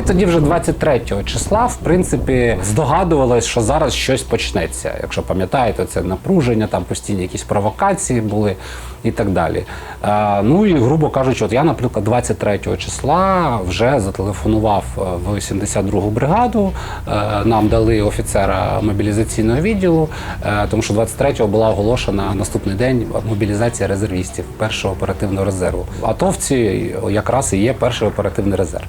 Ми тоді вже 23 числа, в принципі, здогадувалися, що зараз щось почнеться. Якщо пам'ятаєте, це напруження, там постійні якісь провокації були і так далі. Е, ну і грубо кажучи, от я, наприклад, 23 числа вже зателефонував е, в 72-гу бригаду. Е, нам дали офіцера мобілізаційного відділу, е, тому що 23-го була оголошена наступний день мобілізація резервістів першого оперативного резерву. Атовці якраз і є перший оперативний резерв.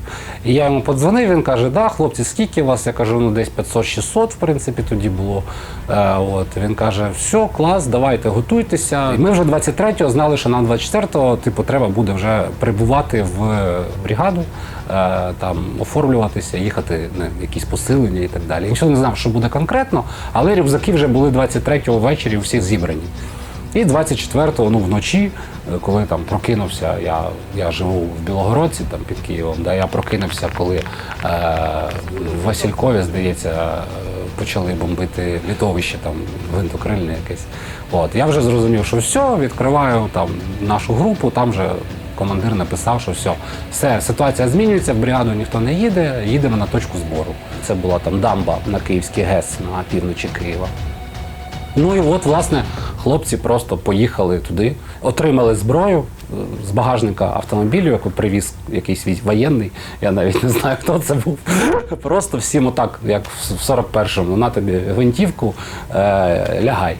І я йому подзвонив, він каже: Да, хлопці, скільки вас? Я кажу, ну десь 500-600, в принципі, тоді було. Е, от він каже: все, клас, давайте готуйтеся. І ми вже 23-го знали, що нам 24-го, типу, треба буде вже прибувати в бригаду, е, там оформлюватися, їхати на якісь посилення і так далі. Нічого не знав, що буде конкретно, але рюкзаки вже були 23-го ввечері у всіх зібрані. І 24-го, ну вночі, е, коли там прокинувся, я, я живу в Білогородці, там під Києвом, да, я прокинувся, коли е, в Василькові, здається, е, почали бомбити літовище, там гвинтокрильне якесь. От, я вже зрозумів, що все, відкриваю там нашу групу, там вже командир написав, що все, все, ситуація змінюється, в бригаду ніхто не їде, їдемо на точку збору. Це була там дамба на Київський ГЕС на півночі Києва. Ну і от, власне, хлопці просто поїхали туди, отримали зброю е, з багажника автомобілю, яку привіз якийсь воєнний. Я навіть не знаю, хто це був. Просто всім отак, як в 41-му, на тобі гвинтівку, е, лягай.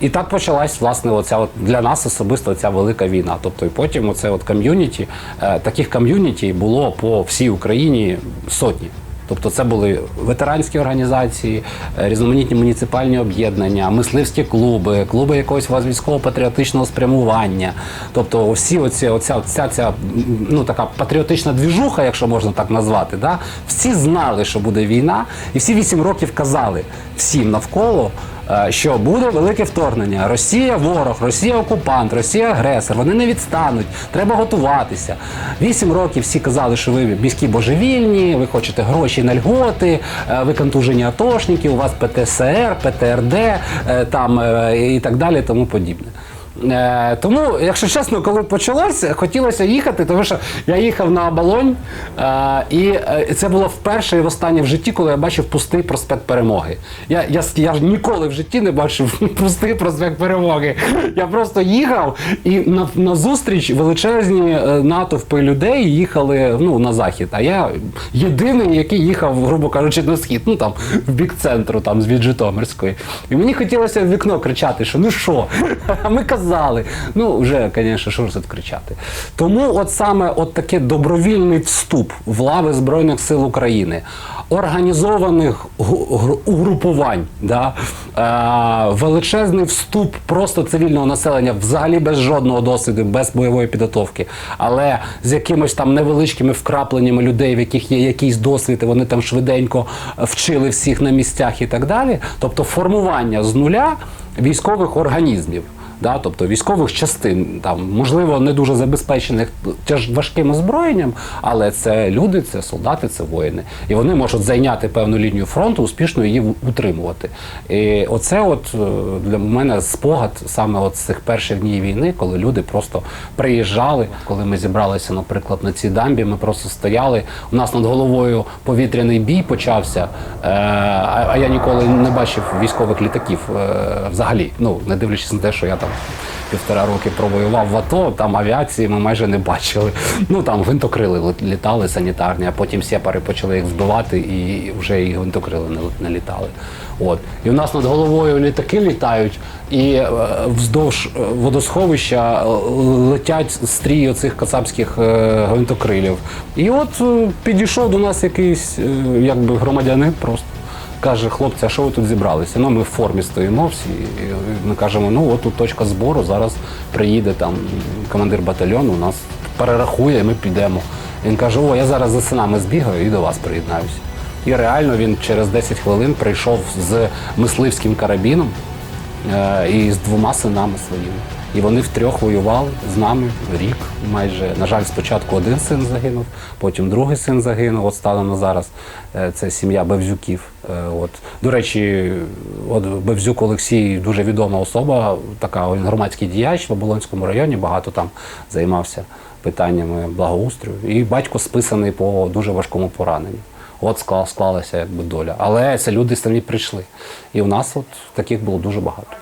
І так почалась власне оця от для нас особисто ця велика війна. Тобто, і потім оце от ком'юніті, е, таких ком'юніті було по всій Україні сотні. Тобто це були ветеранські організації, е, різноманітні муніципальні об'єднання, мисливські клуби, клуби якогось військово-патріотичного спрямування. Тобто всі оці, оця, оця ця ну, така патріотична двіжуха, якщо можна так назвати, да? всі знали, що буде війна, і всі вісім років казали всім навколо. Е, Що буде велике вторгнення? Росія ворог, Росія окупант, Росія агресор. Вони не відстануть. Треба готуватися. Вісім років всі казали, що ви міські божевільні, ви хочете гроші на льготи, е, ви атошники, у вас ПТСР, ПТРД е, там і так далі, тому подібне. Е, тому, якщо чесно, коли почалося, хотілося їхати, тому що я їхав на оболонь, е, і е, це було вперше і востаннє в житті, коли я бачив пустий проспект перемоги. Я, я, я ж ніколи в житті не бачив пустий проспект перемоги. Я просто їхав і на, на зустріч величезні е, натовпи людей їхали ну, на захід. А я єдиний, який їхав, грубо кажучи, на схід, ну там в бік центру, там з Житомирської. І мені хотілося в вікно кричати, що ну що? Ми казали. Ну, вже, звісно, що кричати. Тому от саме от таке добровільний вступ в лави Збройних сил України, організованих угрупувань, да? е, величезний вступ просто цивільного населення, взагалі без жодного досвіду, без бойової підготовки, але з якимось там невеличкими вкрапленнями людей, в яких є якийсь досвід, і вони там швиденько вчили всіх на місцях і так далі. Тобто формування з нуля військових організмів. Да, тобто військових частин, там можливо не дуже забезпечених тяж важким озброєнням, але це люди, це солдати, це воїни, і вони можуть зайняти певну лінію фронту, успішно її утримувати. І оце, от е, для мене спогад саме от цих перших днів війни, коли люди просто приїжджали. Коли ми зібралися, наприклад, на цій дамбі, ми просто стояли. У нас над головою повітряний бій почався. Е, а, а я ніколи не бачив військових літаків е, взагалі. Ну не дивлячись на те, що я там півтора роки провоював в АТО, там авіації ми майже не бачили. Ну там гвинтокрили літали санітарні, а потім сепари почали їх збивати і вже і гвинтокрили не, літали. От. І у нас над головою літаки літають, і е, вздовж е, водосховища е, летять стрій оцих кацапських гвинтокрилів. І от підійшов до нас якийсь якби громадянин просто. Каже, хлопці, а що ви тут зібралися? Ну, ми в формі стоїмо всі. І ми кажемо, ну от тут точка збору, зараз приїде там командир батальйону, нас перерахує, і ми підемо. Він каже, о, я зараз за синами збігаю і до вас приєднаюся. І реально він через 10 хвилин прийшов з мисливським карабіном е, і з двома синами своїми. І вони втрьох воювали з нами рік майже. На жаль, спочатку один син загинув, потім другий син загинув. От станом на зараз е, це сім'я Бевзюків. Е, От. До речі, от Бевзюк Олексій дуже відома особа, така він громадський діяч в Оболонському районі, багато там займався питаннями благоустрою. І батько списаний по дуже важкому пораненню. От склала- склалася якби доля. Але це люди самі прийшли. І у нас от таких було дуже багато.